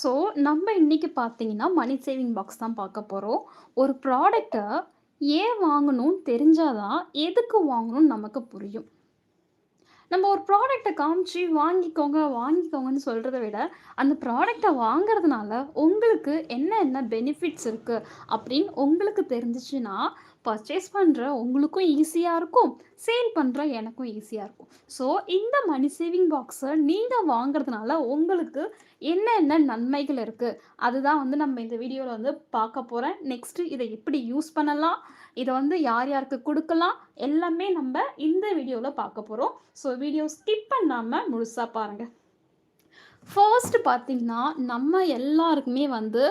So நம்ம இன்றைக்கி பார்த்தீங்கன்னா, மணி சேவிங் பாக்ஸ் தான் பார்க்க போகிறோம் ஒரு ப்ராடக்டை ஏன் வாங்கணும்னு தெரிஞ்சால் தான், எதுக்கு வாங்கணும்னு நமக்கு புரியும். நம்ம ஒரு ப்ராடக்டை காமிச்சு வாங்கிக்கோங்க, வாங்கிக்கோங்கன்னு சொல்கிறத விட, அந்த ப்ராடக்டை வாங்குறதுனால உங்களுக்கு என்ன என்ன பெனிஃபிட்ஸ் இருக்குது அப்படின்னு உங்களுக்கு தெரிஞ்சிச்சுன்னா பர்ச்சேஸ் பண்ணுற உங்களுக்கும் ஈஸியாக இருக்கும். சேல் பண்ணுற எனக்கும் ஈஸியாக இருக்கும். ஸோ இந்த மணி சேவிங் பாக்ஸை நீங்கள் வாங்குறதுனால உங்களுக்கு என்ன என்ன நன்மைகள் இருக்குது அதுதான் வந்து நம்ம இந்த வீடியோவில் வந்து பார்க்க போகிறேன் நெக்ஸ்ட்டு இதை எப்படி யூஸ் பண்ணலாம்? இதை வந்து யார் யாருக்கு கொடுக்கலாம் எல்லாமே நம்ம இந்த வீடியோவில் பார்க்க போகிறோம் ஸோ வீடியோ ஸ்கிப் பண்ணாமல் முழுசா பாருங்கள் ஃபர்ஸ்ட் பார்த்தீங்கன்னா, நம்ம எல்லாருக்குமே வந்து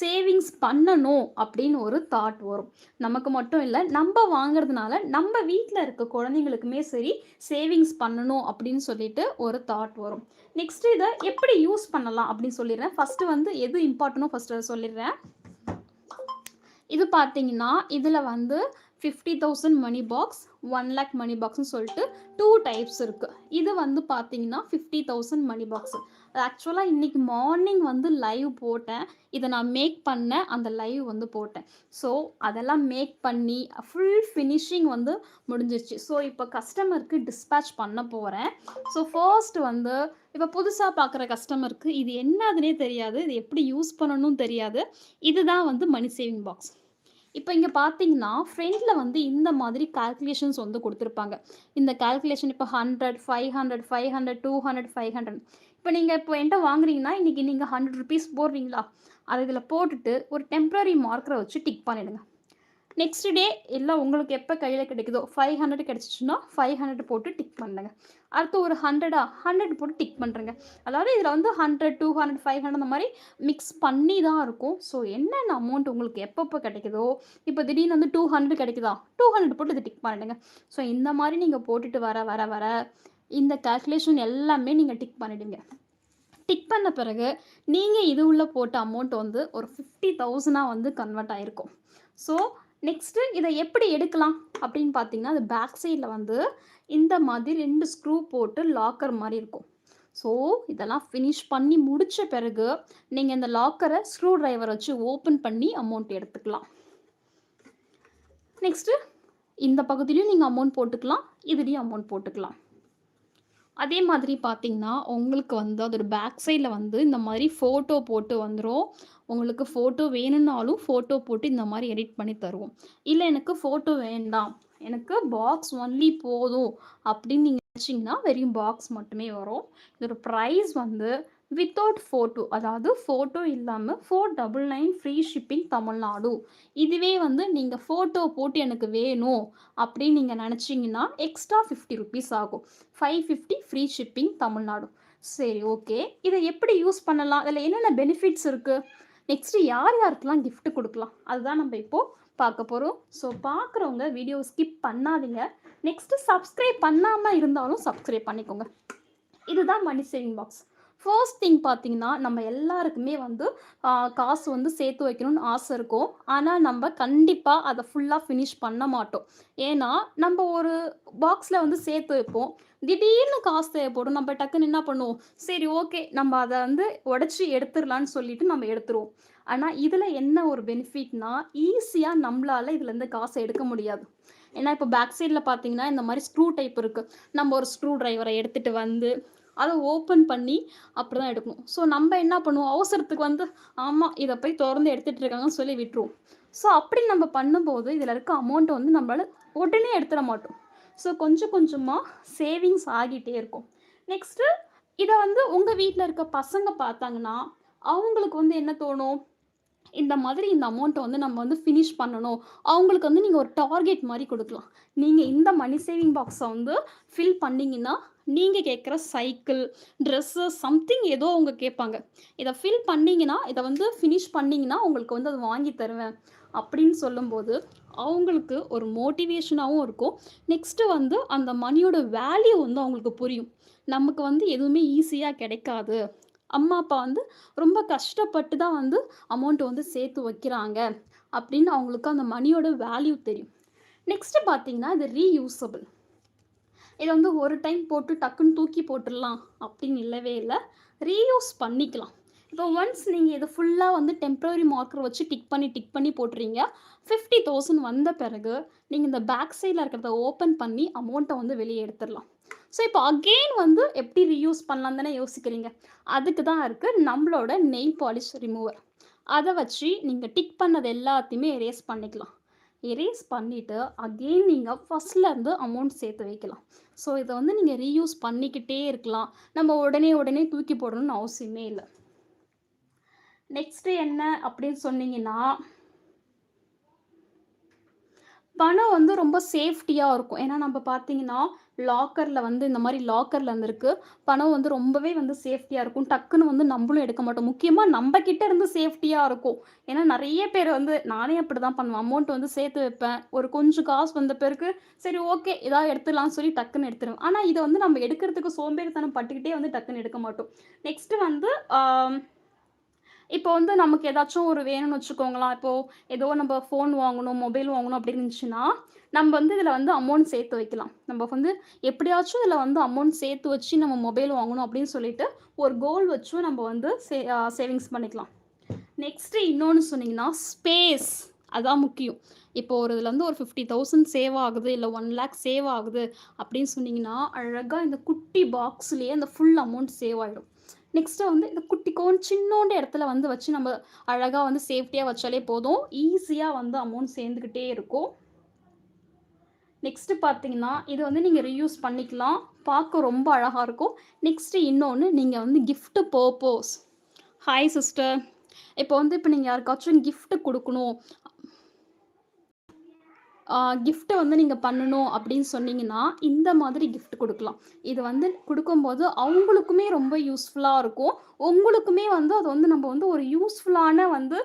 சேவிங்ஸ் பண்ணணும் அப்படின்னு ஒரு தாட் வரும். நமக்கு மட்டும் இல்லை நம்ம வாங்குறதுனால நம்ம வீட்டில் இருக்க குழந்தைங்களுக்குமே சரி, சேவிங்ஸ் பண்ணணும் அப்படின்னு சொல்லிட்டு ஒரு தாட் வரும். நெக்ஸ்ட் இதை எப்படி யூஸ் பண்ணலாம் அப்படின்னு சொல்லிடுறேன். ஃபஸ்ட்டு வந்து எது இம்பார்ட்டனோ ஃபஸ்ட்டு சொல்லிடுறேன். இது பார்த்தீங்கன்னா, இதில் வந்து 50,000 money box, one lakh money பாக்ஸ்னு சொல்லிட்டு டூ டைப்ஸ் இருக்குது இது வந்து பார்த்தீங்கன்னா, 50,000 மணி பாக்ஸ். ஆக்சுவலாக இன்றைக்கி மார்னிங் வந்து லைவ் போட்டேன். இதை நான் மேக் பண்ணேன். அந்த லைவ் வந்து போட்டேன். ஸோ அதெல்லாம் மேக் பண்ணி ஃபுல் ஃபினிஷிங் வந்து முடிஞ்சிருச்சு. ஸோ இப்போ கஸ்டமருக்கு டிஸ்பேச் பண்ண போகிறேன் ஸோ ஃபர்ஸ்ட் வந்து இப்போ புதுசாக பார்க்குற கஸ்டமருக்கு இது என்னதுன்னே தெரியாது. இது எப்படி யூஸ் பண்ணணும் தெரியாது. இதுதான் வந்து மணி சேவிங் பாக்ஸ். இப்போ இங்கே பார்த்தீங்கன்னா, ஃப்ரெண்டில் வந்து இந்த மாதிரி கால்குலேஷன்ஸ் வந்து கொடுத்துருப்பாங்க இந்த கால்குலேஷன் இப்போ hundred five hundred five hundred two hundred five hundred இப்போ நீங்கள் இப்போ என்கிட்ட வாங்குறீங்கன்னா, இன்னைக்கு நீங்க ₹100 போடுறீங்களா? அதை இதில் போட்டுட்டு ஒரு டெம்ப்ரரி மார்க்கரை வச்சு டிக் பண்ணிவிடுங்க நெக்ஸ்ட் டே எல்லாம் உங்களுக்கு எப்போ கையில் கிடைக்குதோ 500 கிடைச்சுச்சுன்னா, 500 போட்டு டிக் பண்ணுங்க. அடுத்து ஒரு 100ஆ 100 போட்டு டிக் பண்ணுறேங்க அதாவது இதில் வந்து 100, 200, 500 அந்த மாதிரி மிக்ஸ் பண்ணி தான் இருக்கும். ஸோ என்னென்ன அமௌண்ட் உங்களுக்கு எப்பப்போ கிடைக்குதோ, இப்போ திடீர்னு வந்து 200 கிடைக்குதா? 200 போட்டு இத டிக் பண்ணிடுங்க. ஸோ இந்த மாதிரி நீங்கள் போட்டுட்டு வர வர வர இந்த கால்குலேஷன் எல்லாமே நீங்கள் டிக் பண்ணிவிடுங்க டிக் பண்ண பிறகு நீங்கள் இது உள்ளே போட்ட அமௌண்ட் வந்து ஒரு 50,000ஆ வந்து கன்வெர்ட் ஆகிருக்கும் ஸோ நெக்ஸ்ட்டு இதை எப்படி எடுக்கலாம் அப்படின்னு பார்த்தீங்கன்னா, அது பேக் சைடில் வந்து இந்த மாதிரி ரெண்டு ஸ்க்ரூ போட்டு லாக்கர் மாதிரி இருக்கும். ஸோ இதெல்லாம் ஃபினிஷ் பண்ணி முடித்த பிறகு, நீங்கள் இந்த லாக்கரை ஸ்க்ரூ டிரைவர் வச்சு ஓப்பன் பண்ணி அமௌண்ட் எடுத்துக்கலாம். நெக்ஸ்ட்டு இந்த பகுதியிலையும் நீங்கள் அமௌண்ட் போட்டுக்கலாம். இதுலேயும் அமௌண்ட் போட்டுக்கலாம். அதே மாதிரி பார்த்தீங்கன்னா, உங்களுக்கு வந்து அதோட பேக் சைடில் வந்து இந்த மாதிரி ஃபோட்டோ போட்டு வந்துடும் உங்களுக்கு ஃபோட்டோ வேணும்னாலும் ஃபோட்டோ போட்டு இந்த மாதிரி எடிட் பண்ணி தருவோம். இல்லை எனக்கு ஃபோட்டோ வேண்டாம். எனக்கு பாக்ஸ் ஒன்லி போதும் அப்படின்னு நீங்கள் நினச்சிங்கன்னா வெறும் பாக்ஸ் மட்டுமே வரும். இதோட ப்ரைஸ் வந்து வித்தவுட் ஃபோட்டோ அதாவது ஃபோட்டோ இல்லாமல் four double nine free shipping Tamil Nadu. இதுவே வந்து நீங்கள் ஃபோட்டோ போட்டு எனக்கு வேணும் அப்படின்னு நீங்கள் நினச்சிங்கன்னா எக்ஸ்ட்ரா ₹50 ஆகும். 550 ஃப்ரீ ஷிப்பிங் தமிழ்நாடு. சரி ஓகே. இதை எப்படி யூஸ் பண்ணலாம்? அதில் என்னென்ன பெனிஃபிட்ஸ் இருக்குது நெக்ஸ்ட்டு யார் யாருக்கெல்லாம் கிஃப்ட் கொடுக்கலாம் அதுதான் நம்ம இப்போ பார்க்க போகிறோம் ஸோ பார்க்குறவங்க வீடியோ ஸ்கிப் பண்ணாதீங்க. நெக்ஸ்ட்டு சப்ஸ்கிரைப் பண்ணாமல் இருந்தாலும் சப்ஸ்கிரைப் பண்ணிக்கோங்க. இதுதான் money saving box. First thing பார்த்தீங்கன்னா, நம்ம எல்லாருக்குமே வந்து காசு வந்து சேர்த்து வைக்கணும்னு ஆசை இருக்கும். ஆனால் நம்ம கண்டிப்பாக அதை ஃபுல்லாக ஃபினிஷ் பண்ண மாட்டோம். ஏன்னா, நம்ம ஒரு பாக்ஸில் வந்து சேர்த்து வைப்போம். திடீர்னு காசு தேவைப்படும். நம்ம டக்குன்னு என்ன பண்ணுவோம்? சரி ஓகே. நம்ம அதை வந்து உடச்சி எடுத்துடலான்னு சொல்லிட்டு நம்ம எடுத்துருவோம். ஆனால் இதில் என்ன ஒரு பெனிஃபிட்னா, ஈஸியாக நம்மளால இதுலேருந்து காசை எடுக்க முடியாது. ஏன்னா இப்போ பேக் சைடில் பார்த்தீங்கன்னா, இந்த மாதிரி ஸ்க்ரூ டைப் இருக்குது நம்ம ஒரு ஸ்க்ரூ ட்ரைவரை எடுத்துகிட்டு வந்து, அதை ஓப்பன் பண்ணி அப்படி தான் எடுக்கணும். ஸோ நம்ம என்ன பண்ணுவோம்? அவசரத்துக்கு வந்து, ஆமாம் இதை போய் திறந்து எடுத்துகிட்டு இருக்காங்கன்னு சொல்லி விட்டுருவோம். ஸோ அப்படி நம்ம பண்ணும்போது, இதில் இருக்க அமௌண்ட்டை வந்து நம்மளால் உடனே எடுத்துட மாட்டோம். ஸோ கொஞ்சம் கொஞ்சமாக சேவிங்ஸ் ஆகிட்டே இருக்கும். நெக்ஸ்ட்டு இதை வந்து உங்கள் வீட்டில் இருக்க பசங்க பார்த்தாங்கன்னா, அவங்களுக்கு வந்து என்ன தோணும்? இந்த மாதிரி இந்த அமௌண்ட்டை வந்து நம்ம வந்து ஃபினிஷ் பண்ணணும். அவங்களுக்கு வந்து நீங்கள் ஒரு டார்கெட் மாதிரி கொடுக்கலாம் நீங்கள் இந்த மணி சேவிங் பாக்ஸை வந்து ஃபில் பண்ணிங்கன்னா நீங்கள் கேட்குற சைக்கிள், ட்ரெஸ்ஸு சம்திங் ஏதோ அவங்க கேட்பாங்க. இதை ஃபில் பண்ணிங்கன்னா இதை வந்து ஃபினிஷ் பண்ணிங்கன்னா உங்களுக்கு வந்து அது வாங்கி தருவேன். அப்படின்னு சொல்லும்போது, அவங்களுக்கு ஒரு மோட்டிவேஷனாகவும் இருக்கும். நெக்ஸ்ட்டு வந்து அந்த மணியோட வேல்யூ வந்து அவங்களுக்கு புரியும். நமக்கு வந்து எதுவுமே ஈஸியாக கிடைக்காது. அம்மா, அப்பா வந்து ரொம்ப கஷ்டப்பட்டு தான் வந்து அமௌண்ட் வந்து சேர்த்து வைக்கிறாங்க. அப்படின்னு அவங்களுக்கு அந்த மணியோட வேல்யூ தெரியும். நெக்ஸ்ட்டு பார்த்தீங்கன்னா, இது ரீயூசபிள். இதை வந்து ஒரு டைம் போட்டு டக்குன்னு தூக்கி போட்டுடலாம் அப்படின்னு இல்லவே இல்லை ரீயூஸ் பண்ணிக்கலாம். இப்போ ஒன்ஸ் நீங்கள் இது ஃபுல்லாக வந்து டெம்ப்ரவரி மார்க்கர் வச்சு டிக் பண்ணி டிக் பண்ணி போட்டுறீங்க ஃபிஃப்டி தௌசண்ட் வந்த பிறகு நீங்கள் இந்த பேக் சைடில் இருக்கிறத ஓப்பன் பண்ணி அமௌண்ட்டை வந்து வெளியே எடுத்துடலாம் ஸோ இப்போ அகெயின் வந்து எப்படி ரீயூஸ் பண்ணலாம் தானே யோசிக்கிறீங்க? அதுக்கு தான் இருக்குது நம்மளோட நெயில் பாலிஷ் ரிமூவர் அதை வச்சு நீங்கள் டிக் பண்ணது எல்லாத்தையுமே எரேஸ் பண்ணிக்கலாம். எரேஸ் பண்ணிவிட்டு அகெயின் நீங்கள் ஃபஸ்ட்லேருந்து அமௌண்ட் சேர்த்து வைக்கலாம். ஸோ இதை வந்து நீங்கள் ரீயூஸ் பண்ணிக்கிட்டே இருக்கலாம். நம்ம உடனே உடனே தூக்கி போடணும்னு அவசியமே இல்லை. நெக்ஸ்ட்டு என்ன அப்படின்னு சொன்னீங்கன்னா பணம் வந்து ரொம்ப சேஃப்டியாக இருக்கும். ஏன்னா நம்ம பார்த்தீங்கன்னா லாக்கரில் வந்து இந்த மாதிரி லாக்கரில் இருந்திருக்கு. பணம் வந்து ரொம்பவே வந்து சேஃப்டியாக இருக்கும். டக்குன்னு வந்து நம்மளும் எடுக்க மாட்டோம். முக்கியமாக நம்ம கிட்ட இருந்து சேஃப்டியாக இருக்கும். ஏன்னா நிறைய பேர் வந்து நானே அப்படி தான் பண்ணுவேன். அமௌண்ட் வந்து சேர்த்து வைப்பேன். ஒரு கொஞ்சம் காசு வந்த பிறகு சரி ஓகே இதாக எடுத்துடலாம்னு சொல்லி டக்குன்னு எடுத்துருவேன். ஆனால் இதை வந்து நம்ம எடுக்கிறதுக்கு சோம்பேறித்தனம் பட்டுக்கிட்டே வந்து டக்குன்னு எடுக்க மாட்டோம். நெக்ஸ்ட்டு வந்து இப்போ வந்து நமக்கு ஏதாச்சும் ஒரு வேணும்னு வச்சுக்கோங்களேன். இப்போது ஏதோ நம்ம ஃபோன் வாங்கணும் மொபைல் வாங்கணும் அப்படின்னு இருந்துச்சுன்னா நம்ம வந்து இதில் வந்து அமௌண்ட் சேர்த்து வைக்கலாம். நம்ம வந்து எப்படியாச்சும் இதில் வந்து அமௌண்ட் சேர்த்து வச்சு நம்ம மொபைல் வாங்கணும் அப்படின்னு சொல்லிட்டு ஒரு கோல் வச்சும் நம்ம வந்து சே சேவிங்ஸ் பண்ணிக்கலாம். நெக்ஸ்ட்டு இன்னொன்று சொன்னீங்கன்னா ஸ்பேஸ் அதுதான் முக்கியம். இப்போ ஒரு இதில் வந்து ஒரு ஃபிஃப்டி தௌசண்ட் சேவ் ஆகுது இல்லை ஒன் லேக் சேவ் ஆகுது அப்படின்னு சொன்னீங்கன்னா அழகாக இந்த குட்டி பாக்ஸ்லேயே அந்த ஃபுல் அமௌண்ட் சேவ் ஆகிடும் நெக்ஸ்ட்டு வந்து இந்த குட்டிக்கோன் சின்னோண்ட இடத்துல வந்து வச்சு நம்ம அழகாக வந்து சேஃப்டியாக வச்சாலே போதும். ஈஸியாக வந்து அமௌண்ட் சேர்ந்துக்கிட்டே இருக்கும். நெக்ஸ்ட்டு பார்த்தீங்கன்னா இது வந்து நீங்கள் ரீயூஸ் பண்ணிக்கலாம். பார்க்க ரொம்ப அழகாக இருக்கும். நெக்ஸ்ட்டு இன்னொன்று நீங்கள் வந்து கிஃப்ட்டு பர்போஸ் ஹாய் சிஸ்டர் இப்போ வந்து இப்போ நீங்கள் யாருக்காச்சும் கிஃப்ட்டு கொடுக்கணும். கிஃப்ட்டை வந்து நீங்கள் பண்ணணும் அப்படின்னு சொன்னீங்கன்னா இந்த மாதிரி கிஃப்ட் கொடுக்கலாம். இது வந்து கொடுக்கும்போது அவங்களுக்குமே ரொம்ப யூஸ்ஃபுல்லாக இருக்கும். உங்களுக்குமே வந்து அது வந்து நம்ம வந்து ஒரு யூஸ்ஃபுல்லான வந்து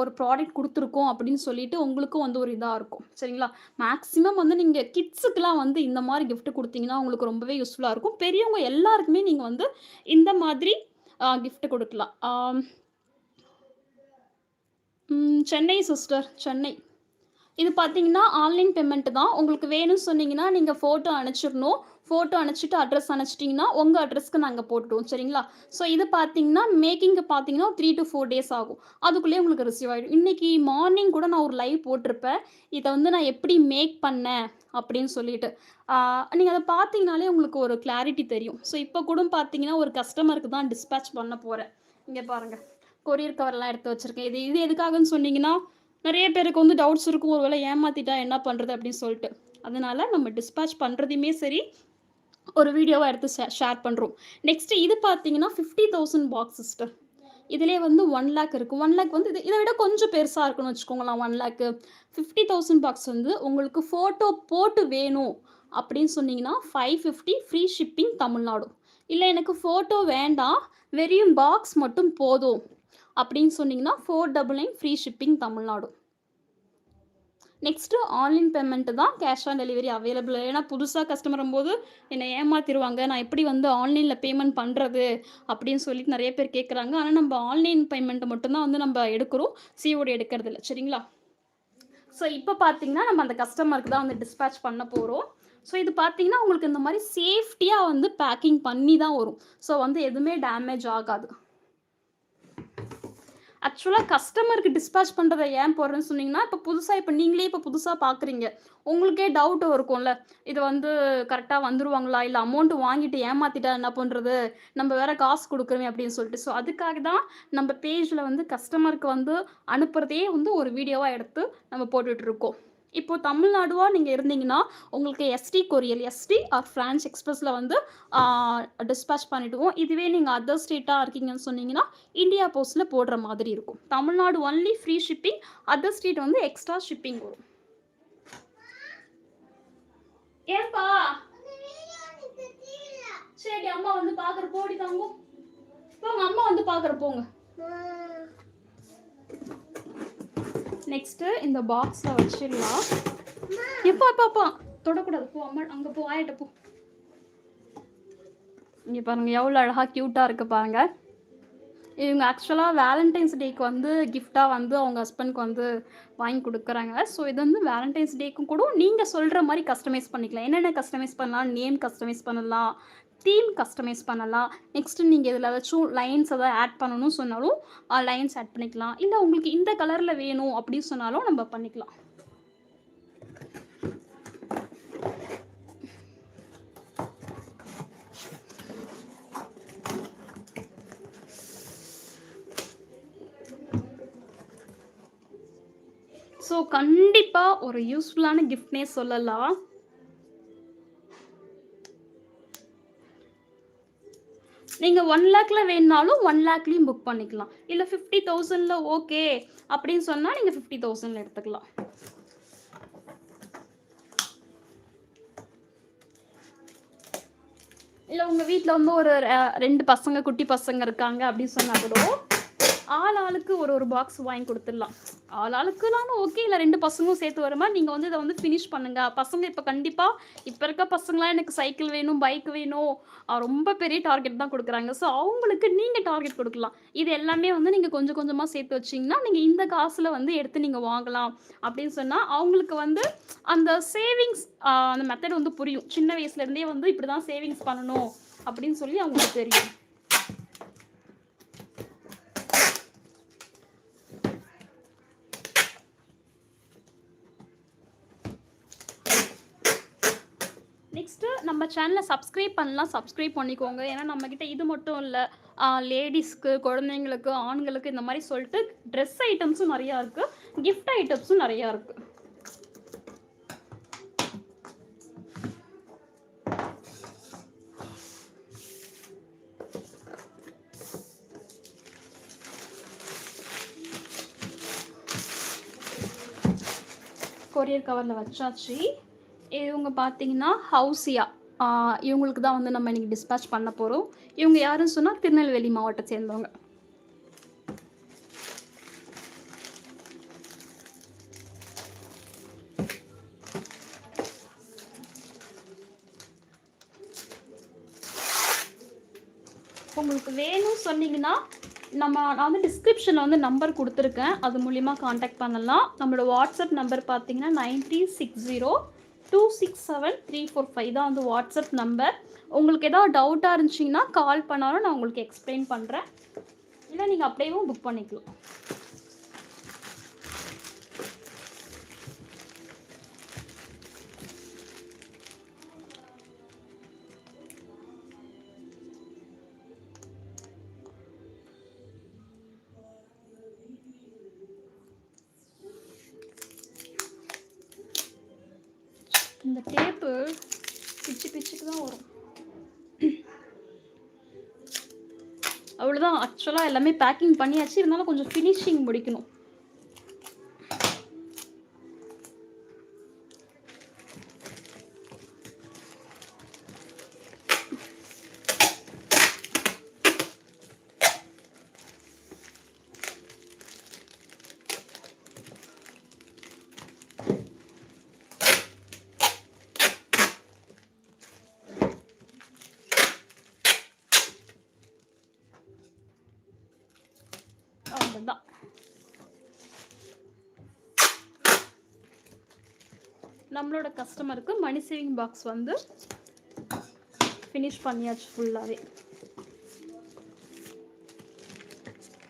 ஒரு ப்ராடக்ட் கொடுத்துருக்கோம் அப்படின்னு சொல்லிட்டு உங்களுக்கும் வந்து ஒரு இதாக இருக்கும். சரிங்களா? மேக்ஸிமம் வந்து நீங்கள் கிட்ஸுக்கெலாம் வந்து இந்த மாதிரி கிஃப்ட் கொடுத்தீங்கன்னா உங்களுக்கு ரொம்பவே யூஸ்ஃபுல்லாக இருக்கும். பெரியவங்க எல்லாருக்குமே நீங்கள் வந்து இந்த மாதிரி கிஃப்ட் கொடுக்கலாம். சென்னை சிஸ்டர் சென்னை. இது பார்த்தீங்கன்னா ஆன்லைன் பேமெண்ட் தான். உங்களுக்கு வேணும்னு சொன்னீங்கன்னா நீங்கள் ஃபோட்டோ அனுப்பிச்சிடணும். ஃபோட்டோ அனுப்பிச்சிட்டு அட்ரஸ் அனுப்பிச்சிட்டிங்கன்னா உங்கள் அட்ரஸ்க்கு நாங்கள் போட்டுருவோம் சரிங்களா? ஸோ இது பார்த்தீங்கன்னா மேக்கிங்க்கு பார்த்தீங்கன்னா த்ரீ டு ஃபோர் டேஸ் ஆகும். அதுக்குள்ளேயே உங்களுக்கு ரிசீவ் ஆகிடும் இன்றைக்கி மார்னிங் கூட நான் ஒரு லைவ் போட்டிருப்பேன். இதை வந்து நான் எப்படி மேக் பண்ணேன் அப்படின்னு சொல்லிட்டு. நீங்கள் அதை பார்த்தீங்கனாலே உங்களுக்கு ஒரு கிளாரிட்டி தெரியும். ஸோ இப்போ கூட பார்த்தீங்கன்னா ஒரு கஸ்டமருக்கு தான் டிஸ்பேச் பண்ண போகிறேன் இங்கே பாருங்கள் கொரியர் கவர்லாம் எடுத்து வச்சுருக்கேன். இது இது எதுக்காகன்னு சொன்னீங்கன்னா நிறைய பேருக்கு வந்து டவுட்ஸ் இருக்கும். ஒருவேளை ஏமாத்திட்டா என்ன பண்ணுறது அப்படின்னு சொல்லிட்டு. அதனால நம்ம டிஸ்பேச் பண்ணுறதையுமே சரி ஒரு வீடியோவாக எடுத்து ஷே ஷேர் பண்ணுறோம் நெக்ஸ்ட்டு இது பார்த்தீங்கன்னா ஃபிஃப்டி தௌசண்ட் பாக்ஸ் சிஸ்டர் இதிலே வந்து ஒன் லேக் இருக்குது ஒன் லேக் வந்து இது இதை விட கொஞ்சம் பெருசாக இருக்குன்னு வச்சுக்கோங்களேன் one lakh fifty thousand box வந்து உங்களுக்கு ஃபோட்டோ போட்டு வேணும் அப்படின்னு சொன்னீங்கன்னா five fifty free shipping Tamil Nadu. இல்லை எனக்கு ஃபோட்டோ வேண்டாம் வெறியும் பாக்ஸ் மட்டும் போதும். அப்படின்னு சொன்னீங்கன்னா four double nine free shipping Tamil Nadu. Next online payment தான் கேஷ் ஆன் டெலிவரி அவைலபிள் ஏன்னா புதுசாக கஸ்டமர் போது என்னை ஏமாத்திடுவாங்க. நான் எப்படி வந்து ஆன்லைனில் பேமெண்ட் பண்ணுறது அப்படின்னு சொல்லிட்டு நிறைய பேர் கேட்குறாங்க ஆனால் நம்ம ஆன்லைன் பேமெண்ட்டை மட்டும்தான் வந்து நம்ம எடுக்கிறோம். சிஓடி எடுக்கிறது இல்லை. சரிங்களா? ஸோ இப்போ பார்த்தீங்கன்னா நம்ம அந்த கஸ்டமருக்கு தான் வந்து டிஸ்பேச் பண்ண போகிறோம் ஸோ இது பார்த்தீங்கன்னா உங்களுக்கு இந்த மாதிரி சேஃப்டியாக வந்து பேக்கிங் பண்ணி தான் வரும். ஸோ வந்து எதுவுமே டேமேஜ் ஆகாது. ஆக்சுவலாக கஸ்டமருக்கு டிஸ்பேச் பண்ணுறதை ஏன் போடுறேன்னு சொன்னீங்கன்னா இப்போ புதுசாக இப்போ நீங்களே இப்போ புதுசாக பார்க்குறீங்க உங்களுக்கே டவுட் இருக்கும்ல இது வந்து கரெக்டாக வந்துருவாங்களா? இல்லை அமௌண்ட் வாங்கிட்டு ஏமாத்திட்டா என்ன பண்ணுறது நம்ம வேற காசு கொடுக்குறோமே அப்படின்னு சொல்லிட்டு. ஸோ அதுக்காக தான் நம்ம பேஜில் வந்து கஸ்டமருக்கு வந்து அனுப்புறதே வந்து ஒரு வீடியோவாக எடுத்து நம்ம போட்டுட்டு இப்போது இப்போ நீங்கள் இருந்தீங்கன்னா உங்களுக்கு ST courier ST or French எக்ஸ்பிரஸில் வந்து டிஸ்பேச் பண்ணிவிடுவோம் இதுவே நீங்கள் அதர் ஸ்டேட்டாக இருக்கீங்கன்னு சொன்னீங்கன்னா இந்தியா போஸ்ட்டில் போடுற மாதிரி இருக்கும். Tamil Nadu only free shipping other state வந்து எக்ஸ்ட்ரா ஷிப்பிங் வரும். ஏப்பா சரி அம்மா வந்து பார்க்குற போடி தாங்கும் போங்க அம்மா வந்து பார்க்குற போங்க. நெக்ஸ்ட்டு இந்த பாக்ஸில் வச்சிடலாம். எப்போ அப்பாப்பா தொடக்கூடாது. போ அம்மா அங்கே போ ஆயிட்ட போ. இங்கே பாருங்க எவ்வளோ அழகாக க்யூட்டாக இருக்கு பாருங்க. இவங்க ஆக்சுவலாக வேலண்டைன்ஸ் டேக்கு வந்து கிஃப்டாக வந்து அவங்க ஹஸ்பண்ட்க்கு வந்து வாங்கி கொடுக்குறாங்க. ஸோ இது வந்து வேலண்டைன்ஸ் டேக்கும் கூட நீங்கள் சொல்கிற மாதிரி கஸ்டமைஸ் பண்ணிக்கலாம். என்னென்ன கஸ்டமைஸ் பண்ணலாம்? நேம் கஸ்டமைஸ் பண்ணலாம். தீம் கஸ்டமைஸ் பண்ணலாம். நெக்ஸ்ட்டு நீங்கள் இதில் ஏதாச்சும் லைன்ஸ் எதாவது ஆட் பண்ணணும்னு சொன்னாலும் லைன்ஸ் ஆட் பண்ணிக்கலாம். இல்லை உங்களுக்கு இந்த கலரில் வேணும் அப்படின்னு சொன்னாலும் நம்ம பண்ணிக்கலாம். ஸோ கண்டிப்பாக ஒரு யூஸ்ஃபுல்லான கிஃப்ட்னே சொல்லலாம். நீங்கள் ஒன் லேக்கில் வேணுனாலும் ஒன் லேக்லேயும் புக் பண்ணிக்கலாம். இல்லை ஃபிஃப்டி தௌசண்டில் ஓகே அப்படின்னு சொன்னால் நீங்கள் ஃபிஃப்டி தௌசண்டில் எடுத்துக்கலாம். இல்லை உங்கள் வீட்டில் வந்து ஒரு ரெண்டு பசங்க குட்டி பசங்க இருக்காங்க அப்படின்னு சொன்னால் கூட ஆள் ஆளுக்கு ஒரு ஒரு பாக்ஸ் வாங்கி கொடுத்துடலாம். ஆள் ஆளுக்குலாம் ஓகே இல்லை ரெண்டு பசங்களும் சேர்த்து வர மாதிரி நீங்கள் வந்து இதை வந்து ஃபினிஷ் பண்ணுங்க. பசங்க இப்போ கண்டிப்பாக இப்போ இருக்க பசங்களாம் எனக்கு சைக்கிள் வேணும் பைக் வேணும். ரொம்ப பெரிய டார்கெட் தான் கொடுக்குறாங்க. ஸோ அவங்களுக்கு நீங்கள் டார்கெட் கொடுக்கலாம். இது எல்லாமே வந்து நீங்கள் கொஞ்சம் கொஞ்சமாக சேர்த்து வச்சிங்கன்னா நீங்கள் இந்த காசில் வந்து எடுத்து நீங்கள் வாங்கலாம். அப்படின்னு சொன்னால் அவங்களுக்கு வந்து அந்த சேவிங்ஸ் அந்த மெத்தட் வந்து புரியும். சின்ன வயசுலேருந்தே வந்து இப்படி தான் சேவிங்ஸ் பண்ணணும் அப்படின்னு சொல்லி அவங்களுக்கு தெரியும் நெக்ஸ்ட்டு நம்ம சேனலை சப்ஸ்கிரைப் பண்ணலாம் சப்ஸ்கிரைப் பண்ணிக்கோங்க. ஏன்னா நம்மக்கிட்ட இது மட்டும் இல்லை லேடிஸ்க்கு குழந்தைங்களுக்கு ஆண்களுக்கு இந்த மாதிரி சொல்லிட்டு ட்ரெஸ் ஐட்டம்ஸும் நிறையா இருக்குது கிஃப்ட் ஐட்டம்ஸும் நிறையா இருக்குது கொரியர் கவரில் வச்சாச்சு. இவங்க பார்த்தீங்கன்னா ஹவுசியா இவங்களுக்கு தான் வந்து நம்ம இன்னைக்கு டிஸ்பேச் பண்ண போகிறோம் இவங்க யாருன்னு சொன்னால் திருநெல்வேலி மாவட்டத்தை சேர்ந்தவங்க. உங்களுக்கு வேணும் சொன்னீங்கன்னா நம்ம நான் வந்து டிஸ்கிரிப்ஷனில் வந்து நம்பர் கொடுத்துருக்கேன். அது மூலிமா காண்டாக்ட் பண்ணலாம். நம்மளோட வாட்ஸ்அப் நம்பர் பார்த்தீங்கன்னா nine three six zero two six seven three four five தான் வந்து வாட்ஸ்அப் நம்பர் உங்களுக்கு ஏதாவது டவுட்டாக இருந்துச்சிங்கன்னா கால் பண்ணாலும் நான் உங்களுக்கு எக்ஸ்பிளைன் பண்ணுறேன் இல்லை நீங்கள் அப்படியேவும் புக் பண்ணிக்கலாம். தான் வரும். அவ்வளோதான் ஆக்சுவலாக எல்லாமே பேக்கிங் பண்ணியாச்சு. இருந்தாலும் கொஞ்சம் ஃபினிஷிங் முடிக்கணும். நம்மளோட கஸ்டமருக்கு மணி சேவிங் பாக்ஸ் வந்து ஃபினிஷ் பண்ணியாச்சு ஃபுல்லாகவே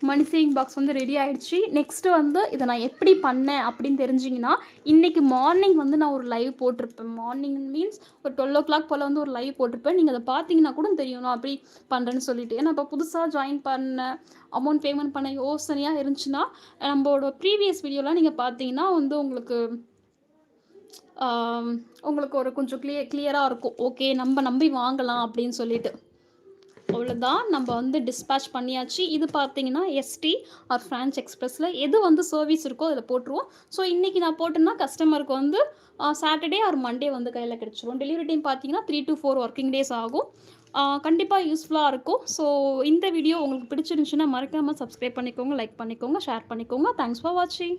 மணி சேவிங் பாக்ஸ் வந்து ரெடி ஆகிடுச்சு நெக்ஸ்ட்டு வந்து இதை நான் எப்படி பண்ணேன் அப்படின்னு தெரிஞ்சிங்கன்னா இன்றைக்கி மார்னிங் வந்து நான் ஒரு லைவ் போட்டிருப்பேன். மார்னிங் மீன்ஸ் ஒரு டுவெல் ஓ கிளாக் போல் வந்து ஒரு லைவ் போட்டிருப்பேன். நீங்கள் அதை பார்த்தீங்கன்னா கூட தெரியும் நான் அப்படி பண்ணுறேன்னு சொல்லிட்டு. ஏன்னா இப்போ புதுசாக ஜாயின் பண்ண அமௌண்ட் பேமெண்ட் பண்ண யோசனையாக இருந்துச்சுன்னா நம்மளோட ப்ரீவியஸ் வீடியோலாம் நீங்கள் பார்த்தீங்கன்னா வந்து உங்களுக்கு உங்களுக்கு ஒரு கொஞ்சம் கிளியர் கிளியராக இருக்கும். ஓகே நம்ம நம்பி வாங்கலாம் அப்படின்னு சொல்லிட்டு. அவ்வளோதான் நம்ம வந்து டிஸ்பேச் பண்ணியாச்சு. இது பார்த்தீங்கன்னா எஸ்டி ஆர் ஃப்ரான்ச் எக்ஸ்பிரஸில் எது வந்து சர்வீஸ் இருக்கோ அதில் போட்டுருவோம். ஸோ இன்றைக்கி நான் போட்டேன்னா கஸ்டமருக்கு வந்து சாட்டர்டே ஆர் மண்டே வந்து கையில் கிடச்சிரும். டெலிவரி டைம் பார்த்தீங்கன்னா three to four working days ஆகும். கண்டிப்பாக யூஸ்ஃபுல்லாக இருக்கும். ஸோ இந்த வீடியோ உங்களுக்கு பிடிச்சிருந்துச்சுன்னா மறக்காமல் சப்ஸ்கிரைப் பண்ணிக்கோங்க லைக் பண்ணிக்கோங்க ஷேர் பண்ணிக்கோங்க. தேங்க்ஸ் ஃபார் வாட்சிங்